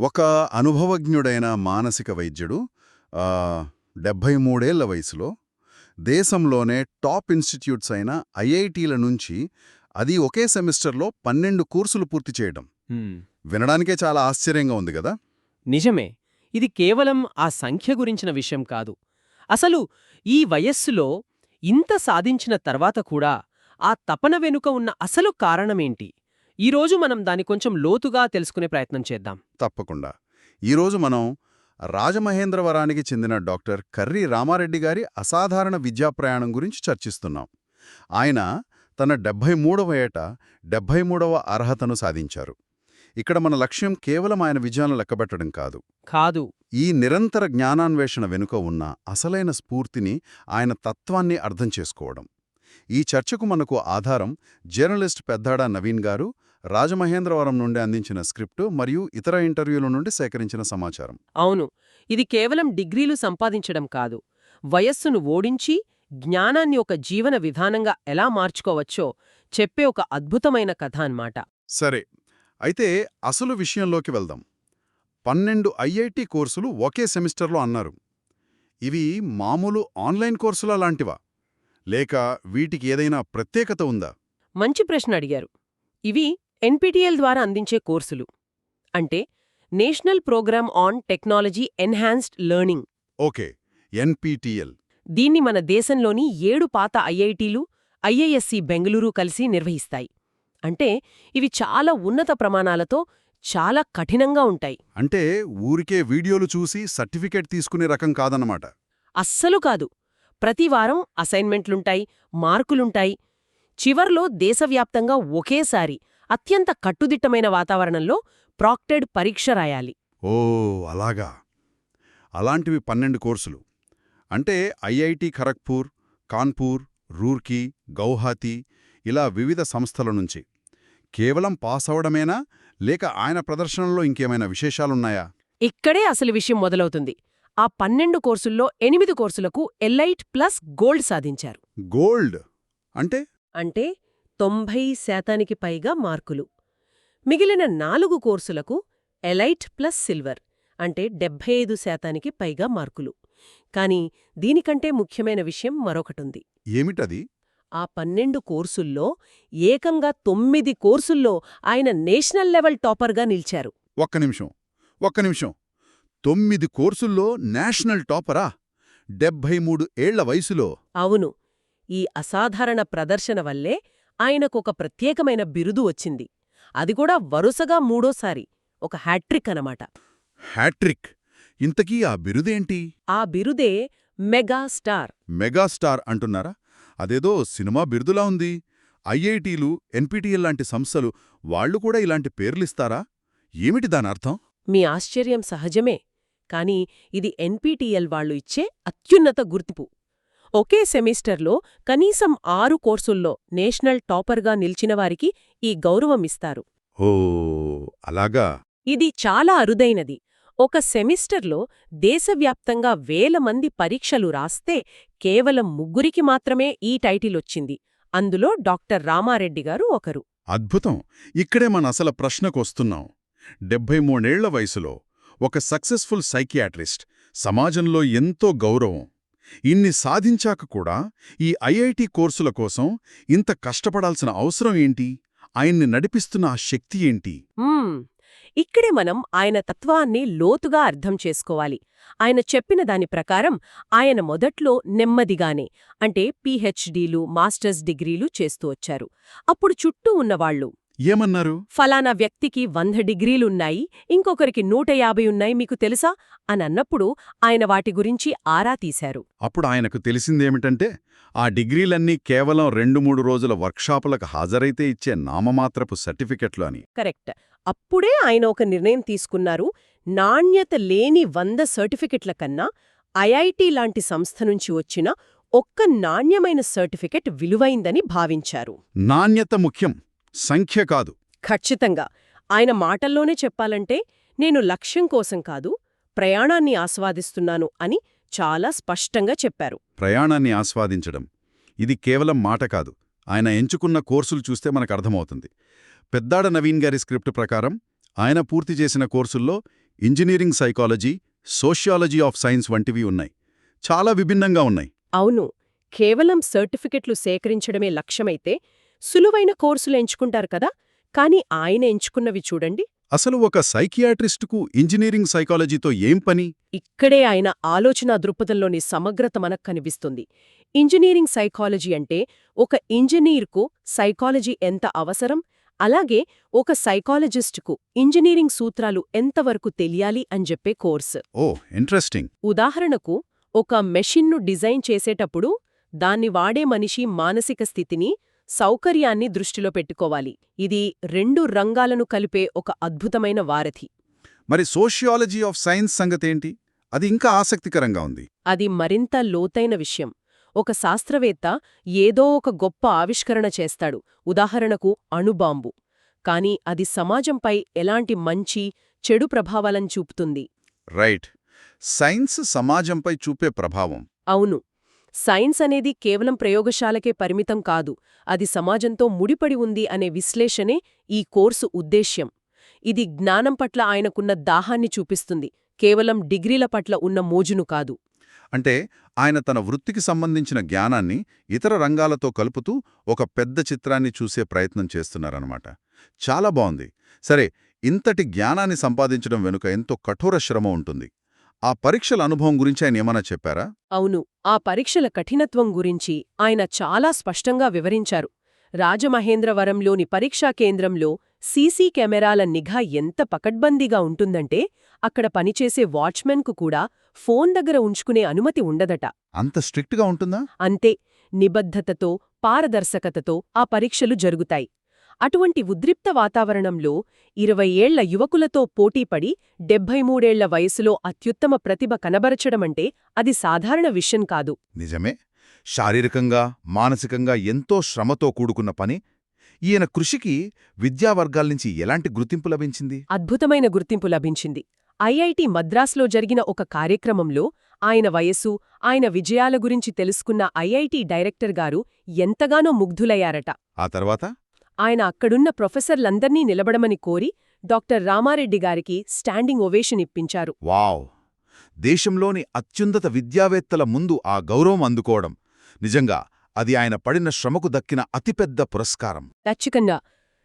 ఒక అనుభవజ్ఞుడైన మానసిక వైద్యుడు డెబ్భై మూడేళ్ళ వయసులో దేశంలోనే టాప్ ఇన్స్టిట్యూట్స్ అయిన ఐఐటీల నుంచి అది ఒకే సెమిస్టర్లో పన్నెండు కోర్సులు పూర్తి చేయడం. వినడానికే చాలా ఆశ్చర్యంగా ఉంది కదా? నిజమే. ఇది కేవలం ఆ సంఖ్య గురించిన విషయం కాదు. అసలు ఈ వయస్సులో ఇంత సాధించిన తర్వాత కూడా ఆ తపన వెనుక ఉన్న అసలు కారణమేంటి? ఈరోజు మనం దాని కొంచెం లోతుగా తెలుసుకునే ప్రయత్నం చేద్దాం. తప్పకుండా. ఈరోజు మనం రాజమహేంద్రవరానికి చెందిన డాక్టర్ కర్రీ రామారెడ్డి గారి అసాధారణ విద్యా ప్రయాణం గురించి చర్చిస్తున్నాం. ఆయన తన డెబ్భై మూడవ ఏట డెబ్భై మూడవ అర్హతను సాధించారు. ఇక్కడ మన లక్ష్యం కేవలం ఆయన విజయాలను లెక్కబెట్టడం కాదు. కాదు. ఈ నిరంతర జ్ఞానాన్వేషణ వెనుక ఉన్న అసలైన స్ఫూర్తిని ఆయన తత్వాన్ని అర్థం చేసుకోవడం. ఈ చర్చకు మనకు ఆధారం జర్నలిస్ట్ పెద్దాడ నవీన్ గారు రాజమహేంద్రవరం నుండి అందించిన స్క్రిప్టు మరియు ఇతర ఇంటర్వ్యూల నుండి సేకరించిన సమాచారం. అవును ఇది కేవలం డిగ్రీలు సంపాదించడం కాదు. వయస్సును ఓడించి జ్ఞానాన్ని ఒక జీవన విధానంగా ఎలా మార్చుకోవచ్చో చెప్పే ఒక అద్భుతమైన కథ అన్నమాట సరే అయితే అసలు విషయంలోకి వెళ్దాం. పన్నెండు ఐఐటి కోర్సులు ఒకే సెమిస్టర్లో అన్నారు. ఇవి మామూలు ఆన్లైన్ కోర్సులా లాంటివా? లేక వీటికి ఏదైనా ప్రత్యేకత ఉందా? మంచి ప్రశ్న అడిగారు. ఇవి ఎన్పిటిఎల్ ద్వారా అందించే కోర్సులు. అంటే national programme on technology enhanced learning. Okay NPTEL. దీన్ని మన దేశంలోని ఏడు పాత ఐఐటీలు ఐఐఎస్సి బెంగళూరు కలిసి నిర్వహిస్తాయి. అంటే ఇవి చాలా ఉన్నత ప్రమాణాలతో చాలా కఠినంగా ఉంటాయి. అంటే ఊరికే వీడియోలు చూసి సర్టిఫికేట్ తీసుకునే రకం కాదన్నమాట. అస్సలు కాదు. ప్రతివారం అసైన్మెంట్లుంటాయి మార్కులుంటాయి. చివర్లో దేశవ్యాప్తంగా ఒకేసారి అత్యంత కట్టుదిట్టమైన వాతావరణంలో ప్రాక్టెడ్ పరీక్ష రాయాలి. ఓ అలాగా. అలాంటివి పన్నెండు కోర్సులు. అంటే ఐఐటి ఖరగ్పూర్ కాన్పూర్ రూర్కీ గౌహాతి ఇలా వివిధ సంస్థల నుంచి. కేవలం పాస్ అవడమేనా? లేక ఆయన ప్రదర్శనలో ఇంకేమైనా విశేషాలున్నాయా? ఇక్కడే అసలు విషయం మొదలవుతుంది. ఆ పన్నెండు కోర్సుల్లో ఎనిమిది కోర్సులకు ఎలైట్ ప్లస్ గోల్డ్ సాధించారు. గోల్డ్? అంటే? అంటే తొంభై శాతానికి పైగా మార్కులు. మిగిలిన నాలుగు కోర్సులకు ఎలైట్ ప్లస్ సిల్వర్ అంటే డెబ్బై ఐదు శాతానికి పైగా మార్కులు. కాని దీనికంటే ముఖ్యమైన విషయం మరొకటుంది. ఏమిటది? ఆ పన్నెండు కోర్సుల్లో ఏకంగా తొమ్మిది కోర్సుల్లో ఆయన నేషనల్ లెవెల్ టాపర్గా నిలిచారు. ఒక్క నిమిషం ఒక్క నిమిషం. తొమ్మిది కోర్సుల్లో నేషనల్ టాపరా? డెబ్భై మూడు ఏళ్ళ వయసులో. అవును. ఈ అసాధారణ ప్రదర్శన వల్లే ఆయనకొక ప్రత్యేకమైన బిరుదు వచ్చింది. అది కూడా వరుసగా మూడోసారి ఒక హ్యాట్రిక్ అనమాట హ్యాట్రిక్? ఇంతకీ ఆ బిరుదేంటి? ఆ బిరుదే మెగా స్టార్ మెగాస్టార్ అంటున్నారా? అదేదో సినిమా బిరుదులా ఉంది. ఐఐటీలు ఎన్పిటిఎల్ లాంటి సంస్థలు వాళ్ళు కూడా ఇలాంటి పేర్లిస్తారా? ఏమిటి దానర్థం మీ ఆశ్చర్యం సహజమే కాని ఇది ఎన్పీటీఎల్ వాళ్ళు ఇచ్చే అత్యున్నత గుర్తింపు. ఒకే సెమిస్టర్లో కనీసం ఆరు కోర్సుల్లో నేషనల్ టాపర్గా నిలిచినవారికి ఈ గౌరవమిస్తారు. ఓ అలాగా? ఇది చాలా అరుదైనది. ఒక సెమిస్టర్లో దేశవ్యాప్తంగా వేల మంది పరీక్షలు రాస్తే కేవలం ముగ్గురికి మాత్రమే ఈ టైటిలొచ్చింది అందులో డాక్టర్ రామారెడ్డి గారు ఒకరు. అద్భుతం! ఇక్కడే మన అసలు ప్రశ్నకొస్తున్నాం డెబ్భై మూడేళ్ళ వయసులో ఒక సక్సెస్ఫుల్ సైకియాట్రిస్ట్ సమాజంలో ఎంతో గౌరవం ఇన్ని సాధించాక కూడా ఈ ఐఐటి కోర్సుల కోసం ఇంత కష్టపడాల్సిన అవసరం ఏంటి? ఆయన్ని నడిపిస్తున్న ఆ శక్తి ఏంటి? ఇక్కడే మనం ఆయన తత్వాన్ని లోతుగా అర్థం చేసుకోవాలి. ఆయన చెప్పిన దాని ప్రకారం ఆయన మొదట్లో నెమ్మదిగానే అంటే పీహెచ్డీలు మాస్టర్స్ డిగ్రీలు చేస్తూ వచ్చారు. అప్పుడు చుట్టూ ఉన్నవాళ్ళు ఏమన్నారు? ఫలానా వ్యక్తికి వంద డిగ్రీలున్నాయి ఇంకొకరికి నూట యాభై ఉన్నాయి మీకు తెలుసా? అనన్నప్పుడు ఆయన వాటి గురించి ఆరా తీశారు. అప్పుడు ఆయనకు తెలిసిందేమిటంటే ఆ డిగ్రీలన్నీ కేవలం రెండు మూడు రోజుల వర్క్షాపులకు హాజరైతే ఇచ్చే నామమాత్రపు సర్టిఫికెట్లు అని. కరెక్ట్. అప్పుడే ఆయన ఒక నిర్ణయం తీసుకున్నారు. నాణ్యత లేని వంద సర్టిఫికెట్ల కన్నా ఐఐటి లాంటి సంస్థ నుంచి వచ్చిన ఒక్క నాణ్యమైన సర్టిఫికెట్ విలువైందని భావించారు. నాణ్యత ముఖ్యం. సంఖ్య కాదు. ఖచ్చితంగా. ఆయన మాటల్లోనే చెప్పాలంటే నేను లక్ష్యం కోసం కాదు ప్రయాణాన్ని ఆస్వాదిస్తున్నాను అని చాలా స్పష్టంగా చెప్పారు. ప్రయాణాన్ని ఆస్వాదించడం ఇది కేవలం మాట కాదు. ఆయన ఎంచుకున్న కోర్సులు చూస్తే మనకు అర్థమవుతుంది. పెద్దాడ నవీన్ గారి స్క్రిప్ట్ ప్రకారం ఆయన పూర్తి చేసిన కోర్సుల్లో engineering psychology sociology of science వంటివి ఉన్నాయి. చాలా విభిన్నంగా ఉన్నాయి. అవును కేవలం సర్టిఫికెట్లు సేకరించడమే లక్ష్యమైతే సులువైన కోర్సులు ఎంచుకుంటారు కదా కానీ ఆయన ఎంచుకున్నవి చూడండి. అసలు ఒక సైకియాట్రిస్టుకు ఇంజనీరింగ్ సైకాలజీతో ఏం పని? ఇక్కడే ఆయన ఆలోచనా దృక్పథంలోని సమగ్రత మనకు కనిపిస్తుంది. ఇంజనీరింగ్ సైకాలజీ అంటే ఒక ఇంజనీర్కు సైకాలజీ ఎంత అవసరం? అలాగే ఒక సైకాలజిస్టుకు ఇంజనీరింగ్ సూత్రాలు ఎంతవరకు తెలియాలి అని చెప్పే కోర్సు. ఓ ఇంట్రెస్టింగ్. ఉదాహరణకు ఒక మెషిన్ను డిజైన్ చేసేటప్పుడు దాన్ని వాడే మనిషి మానసిక స్థితిని సౌకర్యాన్ని దృష్టిలో పెట్టుకోవాలి. ఇది రెండు రంగాలను కలిపే ఒక అద్భుతమైన వారధి. మరి సోషియాలజీ ఆఫ్ సైన్స్ సంగతేంటి? అది ఇంకా ఆసక్తికరంగా ఉంది. అది మరింత లోతైన విషయం. ఒక శాస్త్రవేత్త ఏదో ఒక గొప్ప ఆవిష్కరణ చేస్తాడు. ఉదాహరణకు అణుబాంబు. కాని అది సమాజంపై ఎలాంటి మంచి చెడు ప్రభావాలను చూపుతుంది? రైట్. సైన్స్ సమాజంపై చూపే ప్రభావం. అవును. సైన్స్ అనేది కేవలం ప్రయోగశాలకే పరిమితం కాదు అది సమాజంతో ముడిపడి ఉంది అనే విశ్లేషణే ఈ కోర్సు ఉద్దేశ్యం. ఇది జ్ఞానం పట్ల ఆయనకున్న దాహాన్ని చూపిస్తుంది కేవలం డిగ్రీల పట్ల ఉన్న మోజును కాదు. అంటే ఆయన తన వృత్తికి సంబంధించిన జ్ఞానాన్ని ఇతర రంగాలతో కలుపుతూ ఒక పెద్ద చిత్రాన్ని చూసే ప్రయత్నం చేస్తున్నారనమాట చాలా బాగుంది సరే ఇంతటి జ్ఞానాన్ని సంపాదించడం వెనుక ఎంతో కఠోర శ్రమ ఉంటుంది. ఆ పరీక్షల అనుభవం గురించి ఆయన ఏమన్నా చెప్పారా? అవును. ఆ పరీక్షల కఠినత్వం గురించి ఆయన చాలా స్పష్టంగా వివరించారు. రాజమహేంద్రవరంలోని పరీక్షా కేంద్రంలో సీసీ కెమెరాల నిఘా ఎంత పకడ్బందీగా ఉంటుందంటే అక్కడ పనిచేసే వాచ్మెన్కు కూడా ఫోన్ దగ్గర ఉంచుకునే అనుమతి ఉండదట. అంత స్ట్రిక్ట్గా ఉంటుందా? అంతే. నిబద్ధతతో పారదర్శకతతో ఆ పరీక్షలు జరుగుతాయి. అటువంటి ఉద్రిక్త వాతావరణంలో ఇరవై ఏళ్ళ యువకులతో పోటీపడి డెబ్భై మూడేళ్ళ వయసులో అత్యుత్తమ ప్రతిభ కనబరచడమంటే అది సాధారణ విషయం కాదు. నిజమే. శారీరకంగా మానసికంగా ఎంతో శ్రమతో కూడుకున్న పని. ఈయన కృషికి విద్యావర్గాల్నించి ఎలాంటి గుర్తింపు లభించింది? అద్భుతమైన గుర్తింపు లభించింది. ఐఐటి మద్రాస్లో జరిగిన ఒక కార్యక్రమంలో ఆయన వయస్సు ఆయన విజయాల గురించి తెలుసుకున్న ఐఐటి డైరెక్టర్ గారు ఎంతగానో ముగ్ధులయ్యారట. ఆ తర్వాత? ఆయన అక్కడున్న ప్రొఫెసర్లందర్నీ నిలబడమని కోరి డాక్టర్ రామారెడ్డి గారికి స్టాండింగ్ ఒవేషన్ ఇప్పించారు. వావ్! దేశంలోని అత్యున్నత విద్యావేత్తల ముందు ఆ గౌరవం అందుకోవడం. నిజంగా అది ఆయన పడిన శ్రమకు దక్కిన అతిపెద్ద పురస్కారం. ఖచ్చితంగా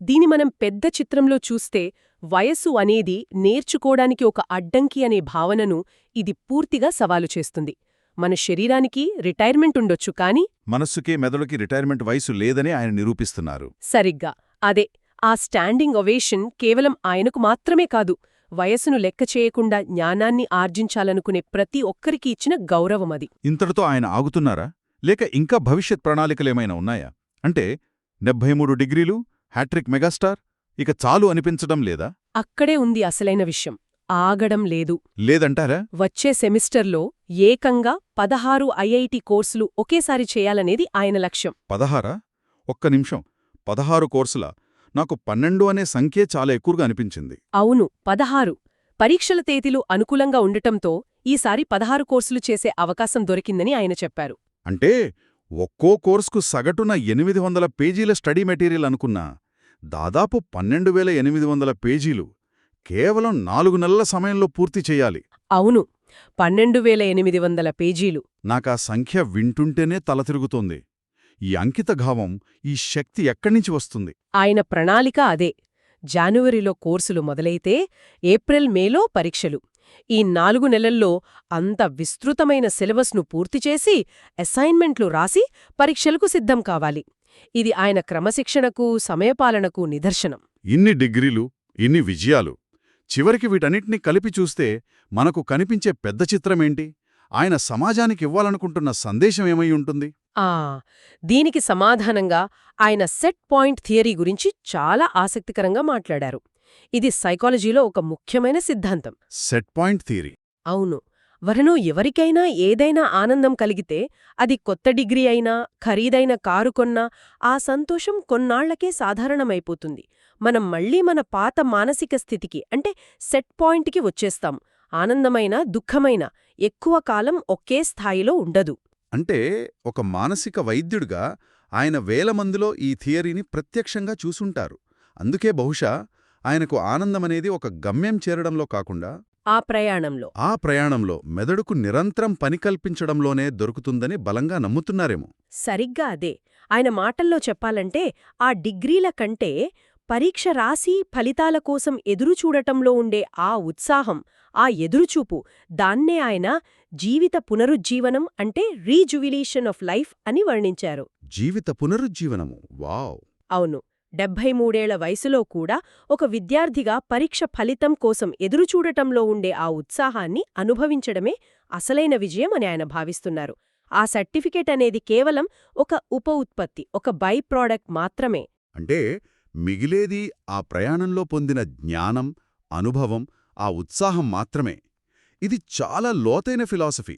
దీని మనం పెద్ద చిత్రంలో చూస్తే వయస్సు అనేది నేర్చుకోడానికి ఒక అడ్డంకి అనే భావనను ఇది పూర్తిగా సవాలు చేస్తుంది. మన శరీరానికి రిటైర్మెంట్ ఉండొచ్చు కాని మనస్సుకే మెదడుకి రిటైర్మెంట్ వయసు లేదని ఆయన నిరూపిస్తున్నారు. సరిగ్గా. అదే ఆ స్టాండింగ్ ఒవేషన్ కేవలం ఆయనకు మాత్రమే కాదు వయస్సును లెక్క చేయకుండా జ్ఞానాన్ని ఆర్జించాలనుకునే ప్రతి ఒక్కరికి ఇచ్చిన గౌరవమది ఇంతటితో ఆయన ఆగుతున్నారా? లేక ఇంకా భవిష్యత్ ప్రణాళికలేమైనా ఉన్నాయా? అంటే డెబ్భై మూడు డిగ్రీలు హ్యాట్రిక్ మెగాస్టార్ ఇక చాలు అనిపించడం లేదా? అక్కడే ఉంది అసలైన విషయం. ఆగడం లేదు. లేదంటారా? వచ్చే సెమిస్టర్లో ఏకంగా పదహారు ఐఐటి కోర్సులు ఒకేసారి చేయాలనేది ఆయన లక్ష్యం. పదహారా? ఒక్క నిమిషం. పదహారు కోర్సుల. నాకు పన్నెండు అనే సంఖ్యే చాలా ఎక్కువగా అనిపించింది. అవును పదహారు. పరీక్షల తేదీలు అనుకూలంగా ఉండటంతో ఈసారి పదహారు కోర్సులు చేసే అవకాశం దొరికిందని ఆయన చెప్పారు. అంటే ఒక్కో కోర్సుకు సగటున ఎనిమిది వందల పేజీల స్టడీ మెటీరియల్ అనుకున్నా దాదాపు పన్నెండు వేల ఎనిమిది వందల పేజీలు. కేవలం నాలుగు నెలల సమయంలో పూర్తి చేయాలి. అవును. పన్నెండు వేల ఎనిమిది వందల పేజీలు. నాకా సంఖ్య వింటుంటేనే తల తిరుగుతోంది. ఈ అంకితఘావం ఈ శక్తి ఎక్కడ్నించి వస్తుంది? ఆయన ప్రణాళిక అదే. జాన్యువరిలో కోర్సులు మొదలైతే ఏప్రిల్ మేలో పరీక్షలు. ఈ నాలుగు నెలల్లో అంత విస్తృతమైన సిలబస్ను పూర్తి చేసి అసైన్మెంట్లు రాసి పరీక్షలకు సిద్ధం కావాలి. ఇది ఆయన క్రమశిక్షణకు సమయపాలనకు నిదర్శనం. ఇన్ని డిగ్రీలు ఇన్ని విజయాలు చివరికి వీటన్నిటినీ కలిపి చూస్తే మనకు కనిపించే పెద్ద చిత్రమేంటి? ఆయన సమాజానికి ఇవ్వాలనుకుంటున్న సందేశమేమై ఉంటుంది? ఆ దీనికి సమాధానంగా ఆయన సెట్ పాయింట్ థియరీ గురించి చాలా ఆసక్తికరంగా మాట్లాడారు. ఇది సైకాలజీలో ఒక ముఖ్యమైన సిద్ధాంతం. Set point theory. అవును. వరను ఎవరికైనా ఏదైనా ఆనందం కలిగితే అది కొత్త డిగ్రీ అయినా ఖరీదైన కారు కొన్నా ఆ సంతోషం కొన్నాళ్ళకే సాధారణమైపోతుంది. మనం మళ్ళీ మన పాత మానసిక స్థితికి అంటే సెట్ పాయింట్కి వచ్చేస్తాం. ఆనందమైన దుఃఖమైన ఎక్కువ కాలం ఒకే స్థాయిలో ఉండదు. అంటే ఒక మానసిక వైద్యుడిగా ఆయన వేల మందిలో ఈ థియరీని ప్రత్యక్షంగా చూసుంటారు. అందుకే బహుశా ఆయనకు ఆనందమనేది ఒక గమ్యం చేరడంలో కాకుండా ఆ ప్రయాణంలో. ఆ ప్రయాణంలో మెదడుకు నిరంతరం పని కల్పించడంలోనే దొరుకుతుందని బలంగా నమ్ముతున్నారేమో. సరిగ్గా అదే. ఆయన మాటల్లో చెప్పాలంటే ఆ డిగ్రీల కంటే పరీక్ష రాసి ఫలితాల కోసం ఎదురుచూడటంలో ఉండే ఆ ఉత్సాహం ఆ ఎదురుచూపు దాన్నే ఆయన జీవిత పునరుజ్జీవనం అంటే రీజువిలేషన్ ఆఫ్ లైఫ్ అని వర్ణించారు. జీవిత పునరుజ్జీవనము? వావ్! అవును. డెబ్భై మూడేళ్ళ వయసులో కూడా ఒక విద్యార్థిగా పరీక్ష ఫలితం కోసం ఎదురుచూడటంలో ఉండే ఆ ఉత్సాహాన్ని అనుభవించడమే అసలైన విజయం అని ఆయన భావిస్తున్నారు. ఆ సర్టిఫికేట్ అనేది కేవలం ఒక ఉప ఉత్పత్తి ఒక బై ప్రోడక్ట్ మాత్రమే. అంటే మిగిలేది ఆ ప్రయాణంలో పొందిన జ్ఞానం అనుభవం ఆ ఉత్సాహం మాత్రమే. ఇది చాలా లోతైన ఫిలాసఫీ.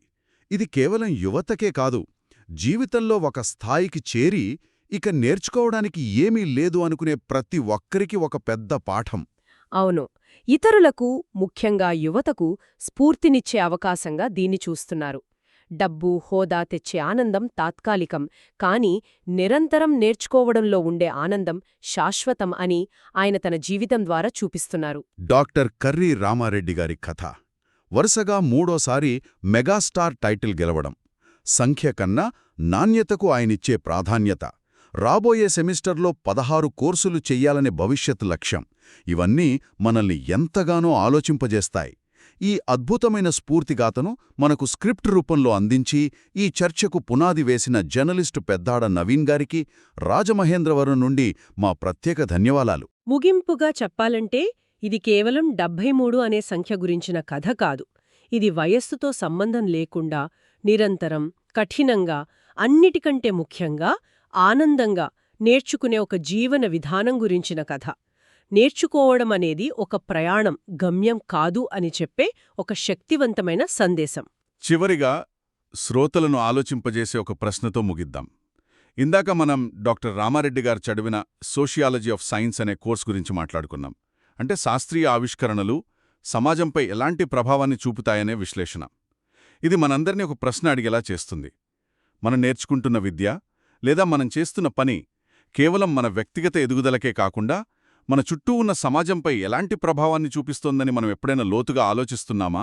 ఇది కేవలం యువతకే కాదు జీవితంలో ఒక స్థాయికి చేరి ఇక నేర్చుకోవడానికి ఏమీ లేదు అనుకునే ప్రతి ఒక్కరికి ఒక పెద్ద పాఠం. అవును. ఇతరులకు ముఖ్యంగా యువతకు స్ఫూర్తినిచ్చే అవకాశంగా దీన్ని చూస్తున్నారు. డబ్బు హోదా తెచ్చే ఆనందం తాత్కాలికం కాని నిరంతరం నేర్చుకోవడంలో ఉండే ఆనందం శాశ్వతం అని ఆయన తన జీవితం ద్వారా చూపిస్తున్నారు. డాక్టర్ కర్రీ రామారెడ్డి గారి కథ. వరుసగా మూడోసారి మెగాస్టార్ టైటిల్ గెలవడం. సంఖ్య కన్నా నాణ్యతకు ఆయనిచ్చే ప్రాధాన్యత. రాబోయే సెమిస్టర్లో పదహారు కోర్సులు చెయ్యాలనే భవిష్యత్ లక్ష్యం. ఇవన్నీ మనల్ని ఎంతగానో ఆలోచింపజేస్తాయి. ఈ అద్భుతమైన స్ఫూర్తిగాతను మనకు స్క్రిప్ట్ రూపంలో అందించి ఈ చర్చకు పునాది వేసిన జర్నలిస్టు పెద్దాడ నవీన్ గారికి రాజమహేంద్రవరం నుండి మా ప్రత్యేక ధన్యవాదాలు. ముగింపుగా చెప్పాలంటే ఇది కేవలం డెబ్భై మూడు అనే సంఖ్య గురించిన కథ కాదు. ఇది వయస్సుతో సంబంధం లేకుండా నిరంతరం కఠినంగా అన్నిటికంటే ముఖ్యంగా ఆనందంగా నేర్చుకునే ఒక జీవన విధానం గురించిన కథ. నేర్చుకోవడం అనేది ఒక ప్రయాణం గమ్యం కాదు అని చెప్పే ఒక శక్తివంతమైన సందేశం. చివరిగా శ్రోతలను ఆలోచింపజేసే ఒక ప్రశ్నతో ముగిద్దాం. ఇందాక మనం డాక్టర్ రామారెడ్డి గారు చదివిన సోషియాలజీ ఆఫ్ సైన్స్ అనే కోర్స్ గురించి మాట్లాడుకున్నాం. అంటే శాస్త్రీయ ఆవిష్కరణలు సమాజంపై ఎలాంటి ప్రభావాన్ని చూపుతాయనే విశ్లేషణ. ఇది మనందరినీ ఒక ప్రశ్న అడిగేలా చేస్తుంది. మనం నేర్చుకుంటున్న విద్య లేదా మనం చేస్తున్న పని కేవలం మన వ్యక్తిగత ఎదుగుదలకే కాకుండా మన చుట్టూ ఉన్న సమాజంపై ఎలాంటి ప్రభావాన్ని చూపిస్తోందని మనం ఎప్పుడైనా లోతుగా ఆలోచిస్తున్నామా?